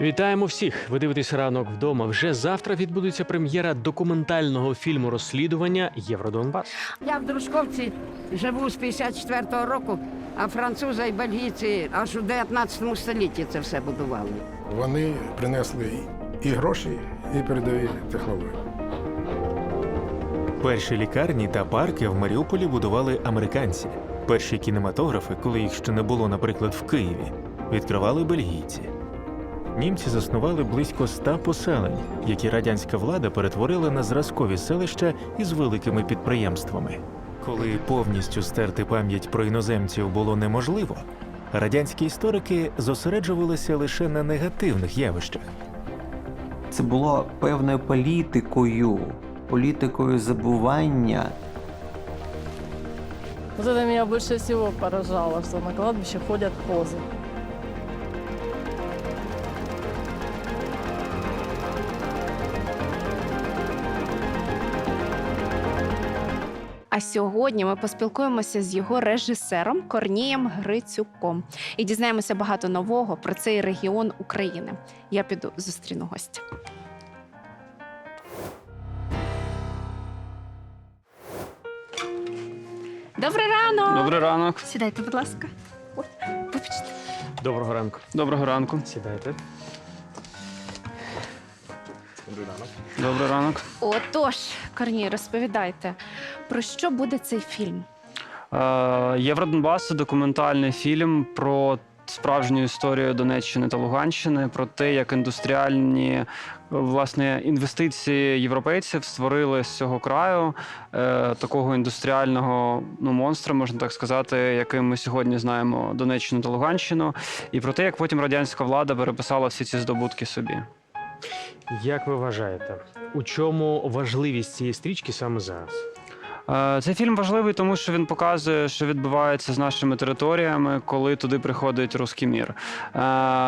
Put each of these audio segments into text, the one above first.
Вітаємо всіх! Ви дивитесь ранок вдома. Вже завтра відбудеться прем'єра документального фільму розслідування Євродонбас. Я в Дружковці живу з 54-го року, а французи і бельгійці аж у 19 столітті це все будували. Вони принесли і гроші, і передові технології. Перші лікарні та парки в Маріуполі будували американці. Перші кінематографи, коли їх ще не було, наприклад, в Києві, відкривали бельгійці. Німці заснували близько ста поселень, які радянська влада перетворила на зразкові селища із великими підприємствами. Коли повністю стерти пам'ять про іноземців було неможливо, радянські історики зосереджувалися лише на негативних явищах. Це було певною політикою, політикою забування. Вот это меня больше всего поражало, что на кладбище ходят козы. А сьогодні ми поспілкуємося з його режисером Корнієм Грицюком і дізнаємося багато нового про цей регіон України. Я піду зустріну гостя. Добрий ранок! Добрий ранок. Сідайте, будь ласка. Ой, вибачте. Доброго ранку. Доброго ранку. Сідайте. Добрий ранок. Добрий ранок. Отож, Корній, розповідайте, про що буде цей фільм? Е, Євродонбас це документальний фільм про справжню історію Донеччини та Луганщини, про те, як індустріальні власне інвестиції європейців створили з цього краю е, такого індустріального ну, монстра, можна так сказати, яким ми сьогодні знаємо Донеччину та Луганщину, і про те, як потім радянська влада переписала всі ці здобутки собі. Як ви вважаєте, у чому важливість цієї стрічки саме зараз? Е, Цей фільм важливий, тому що він показує, що відбувається з нашими територіями, коли туди приходить руський мір. Е,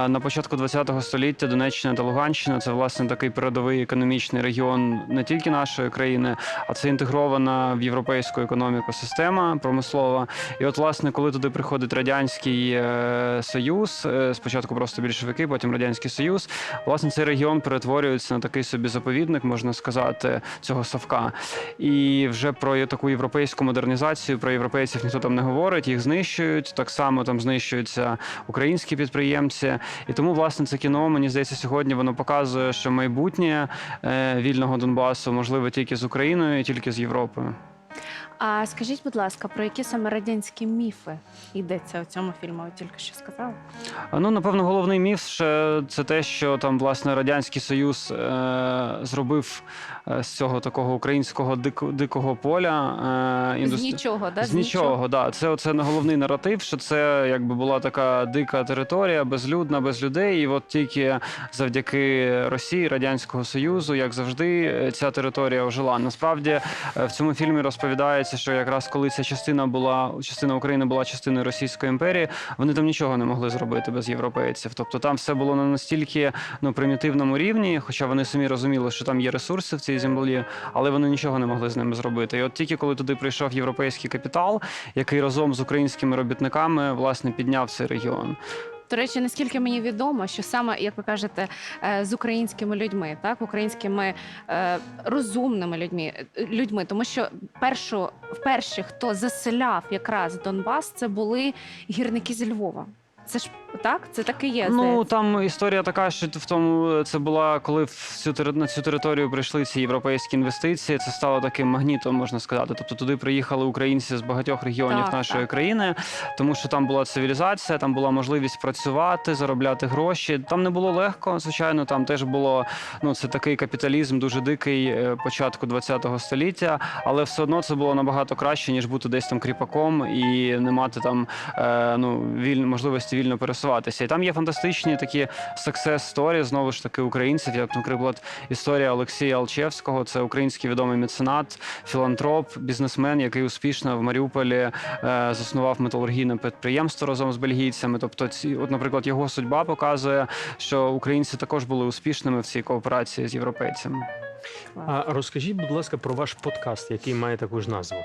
На початку ХХ століття Донеччина та Луганщина це власне такий передовий економічний регіон не тільки нашої країни, а це інтегрована в європейську економіку система промислова. І от, власне, коли туди приходить радянський е, союз, спочатку просто більшовики, потім радянський союз. Власне, цей регіон перетворюється на такий собі заповідник, можна сказати, цього совка. І вже про таку європейську модернізацію, про європейців ніхто там не говорить, їх знищують. Так само там знищуються українські підприємці. І тому, власне, це кіно, мені здається, сьогодні воно показує, що майбутнє е, вільного Донбасу можливе тільки з Україною, і тільки з Європою. А скажіть, будь ласка, про які саме радянські міфи йдеться у цьому фільму? Ви тільки що сказали? Ну, напевно, головний міф ще це те, що там власне радянський союз е, зробив е, з цього такого українського дико, дикого поля е, З нічого, да? З нічого, да. Це оце не головний наратив, що це якби була така дика територія, безлюдна, без людей. І от тільки завдяки Росії, Радянського Союзу, як завжди, е, ця територія ожила. Насправді е, в цьому фільмі розповідається, що якраз коли ця частина була частина України була частиною Російської імперії, вони там нічого не могли зробити без європейців. Тобто там все було на настільки ну примітивному рівні, хоча вони самі розуміли, що там є ресурси в цій землі, але вони нічого не могли з ними зробити. І от тільки коли туди прийшов європейський капітал, який разом з українськими робітниками власне підняв цей регіон. До речі, наскільки мені відомо, що саме, як ви кажете, е, з українськими людьми, так, українськими е, розумними людьми, людьми, тому що першу, перші, хто заселяв якраз Донбас, це були гірники зі Львова. Це ж так? Це так і є. Ну здається. там історія така, що в тому це була коли в цю на цю територію прийшли ці європейські інвестиції. Це стало таким магнітом, можна сказати. Тобто туди приїхали українці з багатьох регіонів Так, нашої так. країни, тому що там була цивілізація, там була можливість працювати, заробляти гроші. Там не було легко, звичайно. Там теж було ну це такий капіталізм, дуже дикий е, початку ХХ століття, але все одно це було набагато краще ніж бути десь там кріпаком і не мати там е, ну віль можливості вільно пересуватися. І там є фантастичні такі success story, знову ж таки українців. Як, наприклад, історія Олексія Алчевського, це український відомий меценат, філантроп, бізнесмен, який успішно в Маріуполі е, заснував металургійне підприємство разом з бельгійцями. Тобто, ці, от, наприклад, його судьба показує, що українці також були успішними в цій кооперації з європейцями. А розкажіть, будь ласка, про ваш подкаст, який має таку ж назву.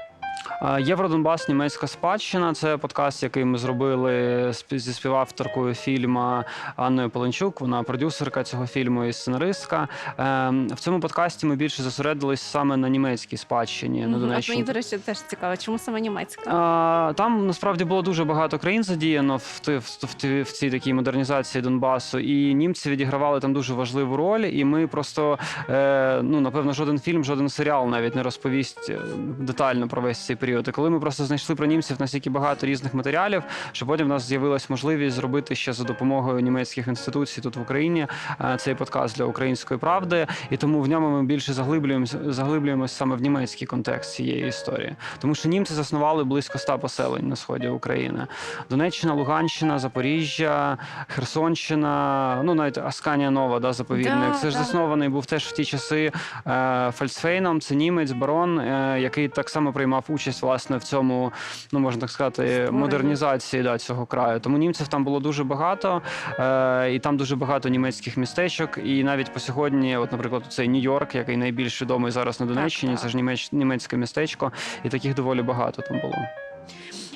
Євродонбас, німецька спадщина. Це подкаст, який ми зробили зі співавторкою фільму Анною Поленчук. Вона продюсерка цього фільму і сценаристка. Е, В цьому подкасті ми більше зосередились саме на німецькій спадщині на. От Донеччині. мені, до речі, теж цікаво, чому саме німецька? Там насправді було дуже багато країн задіяно в, в, в, цій такій модернізації Донбасу, і німці відігравали там дуже важливу роль. І ми просто е, ну напевно жоден фільм, жоден серіал навіть не розповість е, детально про весь цей період. І коли ми просто знайшли про німців настільки багато різних матеріалів, що потім в нас з'явилась можливість зробити ще за допомогою німецьких інституцій тут в Україні е, цей подкаст для української правди. І тому в ньому ми більше заглиблюємося заглиблюємось саме в німецький контекст цієї історії, тому що німці заснували близько ста поселень на сході України: Донеччина, Луганщина, Запоріжжя, Херсонщина, ну навіть Асканія Нова, да, заповідник. Да, Це ж да. заснований був теж в ті часи е, Фальцфейном. Це німець, барон, е, який так само приймав участь власне в цьому, ну можна так сказати, модернізації да, цього краю. Тому німців там було дуже багато, е, і там дуже багато німецьких містечок. І навіть по сьогодні, от, наприклад, цей Нью-Йорк, який найбільш відомий зараз на Донеччині, так. це ж німеч, німецьке містечко, і таких доволі багато там було.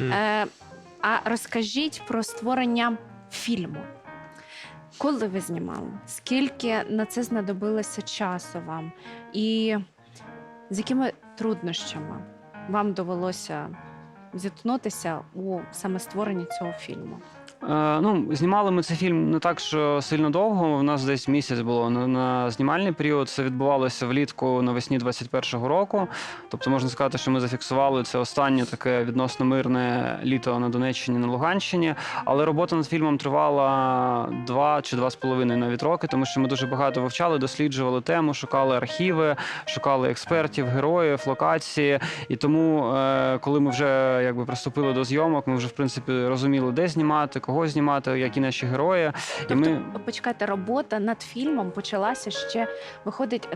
Е, а розкажіть про створення фільму. Коли ви знімали? Скільки на це знадобилося часу вам? І з якими труднощами вам довелося зіткнутися у саме створенні цього фільму? Е, ну, знімали ми цей фільм не так, що сильно довго. У нас десь місяць було на, на знімальний період. Це відбувалося влітку навесні 21-го року. Тобто можна сказати, що ми зафіксували це останнє таке відносно мирне літо на Донеччині, на Луганщині. Але робота над фільмом тривала два чи два з половиною навіть роки, тому що ми дуже багато вивчали, досліджували тему, шукали архіви, шукали експертів, героїв, локації. І тому, е, коли ми вже якби приступили до зйомок, ми вже в принципі розуміли, де знімати, кого знімати, які наші герої. Тобто, І ми почекайте, робота над фільмом почалася ще виходить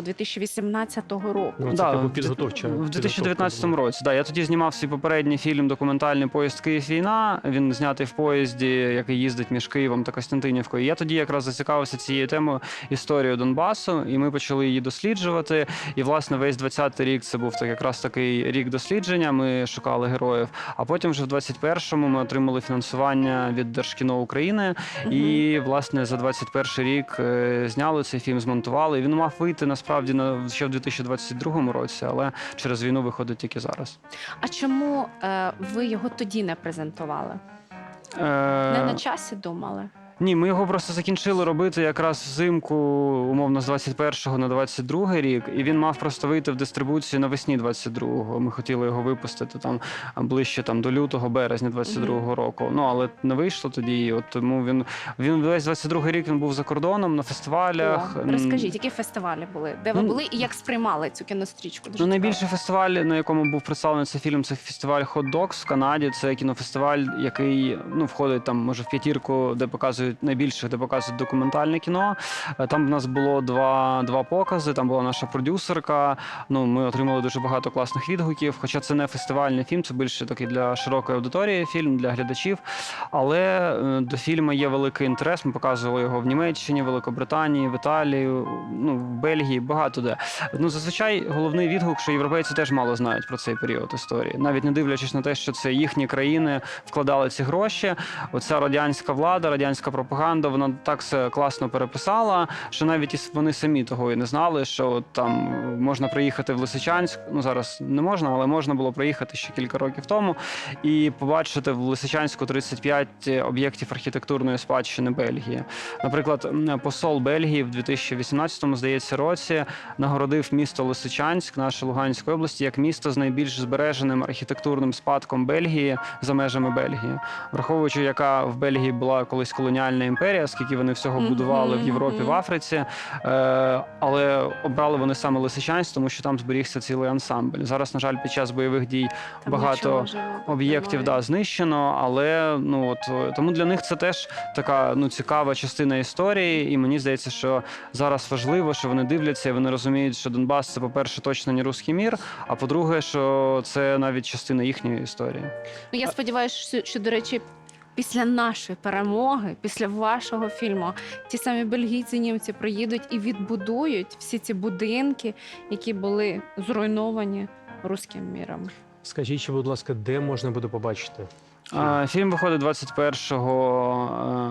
2019-2018 року. Ну, це Да, типу в- підготовча. в 2019 році. Да, я тоді знімав свій попередній фільм документальний поїзд Київ війна. Він знятий в поїзді, який їздить між Києвом та Костянтинівкою. Я тоді якраз зацікавився цією темою історією Донбасу, і ми почали її досліджувати. І власне весь 20-й рік це був так якраз такий рік дослідження. Ми шукали героїв. А потім, вже в 21-му ми отримали фінансування від Держкіно України. І власне за 21 рік е, зняли цей фільм, змонтували. І Він мав вийти насправді на ще в 2022 році, але через війну виходить тільки зараз. А чому е, ви його тоді не презентували? Е, Не на часі думали? Ні, ми його просто закінчили робити якраз взимку, умовно, з 21-го на 22-й рік, і він мав просто вийти в дистрибуцію навесні 22-го. Ми хотіли його випустити там ближче там до лютого, березня 22-го року. Ну але не вийшло тоді. і От тому він він весь 22-й рік він був за кордоном на фестивалях. О, розкажіть, які фестивалі були? Де ви Ну, були і як сприймали цю кінострічку? Дуже Ну, цікаво. найбільший фестиваль, на якому був представлений цей фільм, це фестиваль Hot Dogs в Канаді. Це кінофестиваль, який ну входить там, може, в п'ятірку, де показують найбільших, де показують документальне кіно. Е, Там в нас було два, два покази. Там була наша продюсерка. Ну, ми отримали дуже багато класних відгуків. Хоча це не фестивальний фільм, це більше такий для широкої аудиторії фільм для глядачів. Але е, до фільму є великий інтерес. Ми показували його в Німеччині, Великобританії, в Італії, ну в Бельгії, багато де. Ну зазвичай головний відгук, що європейці теж мало знають про цей період історії, навіть не дивлячись на те, що це їхні країни вкладали ці гроші. Оця радянська влада, радянська пропаганда, вона так все класно переписала, що навіть вони самі того і не знали, що от там можна приїхати в Лисичанськ. Ну зараз не можна, але можна було приїхати ще кілька років тому і побачити в Лисичанську 35 об'єктів архітектурної спадщини Бельгії. Наприклад, посол Бельгії в 2018 здається році нагородив місто Лисичанськ, наше Луганської області, як місто з найбільш збереженим архітектурним спадком Бельгії за межами Бельгії, враховуючи, яка в Бельгії була колись колоніальна імперія, скільки вони всього будували в Європі, в. Африці. Е, але обрали вони саме Лисичанськ, тому що там зберігся цілий ансамбль. Зараз, на жаль, під час бойових дій Там багато об'єктів да, знищено, але ну от е, тому для них це теж така ну цікава частина історії. І мені здається, що зараз важливо, що вони дивляться, і вони розуміють, що Донбас це, по-перше, точно не руський мір. А по-друге, що це навіть частина їхньої історії. Ну, я сподіваюся, що, до речі, після нашої перемоги, після вашого фільму, ті самі бельгійці, німці приїдуть і відбудують всі ці будинки, які були зруйновані руським міром. Скажіть, будь ласка, де можна буде побачити? Фільм виходить 21 е,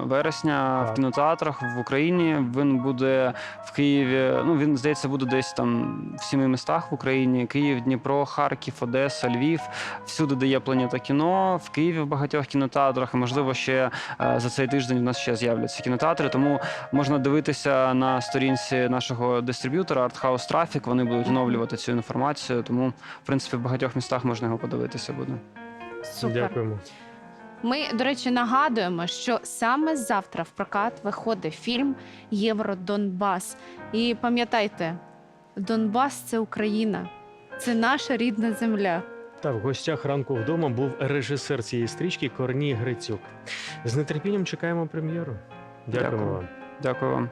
вересня Так. в кінотеатрах в Україні. Він буде в Києві. Ну він здається, буде десь там в сіми містах в Україні: Київ, Дніпро, Харків, Одеса, Львів. Всюди, де є планета кіно, в Києві в багатьох кінотеатрах. І можливо, ще е, за цей тиждень в нас ще з'являться кінотеатри. Тому можна дивитися на сторінці нашого дистриб'ютора Arthouse Traffic. Вони будуть оновлювати цю інформацію. Тому, в принципі, в багатьох містах можна його подивитися буде. Супер. Дякуємо. Ми, до речі, нагадуємо, що саме завтра в прокат виходить фільм Євродонбас. І пам'ятайте, Донбас це Україна, це наша рідна земля. Та в гостях ранку вдома був режисер цієї стрічки Корній Грицюк. З нетерпінням чекаємо прем'єру. Дякуємо Дякую. вам. Дякую вам.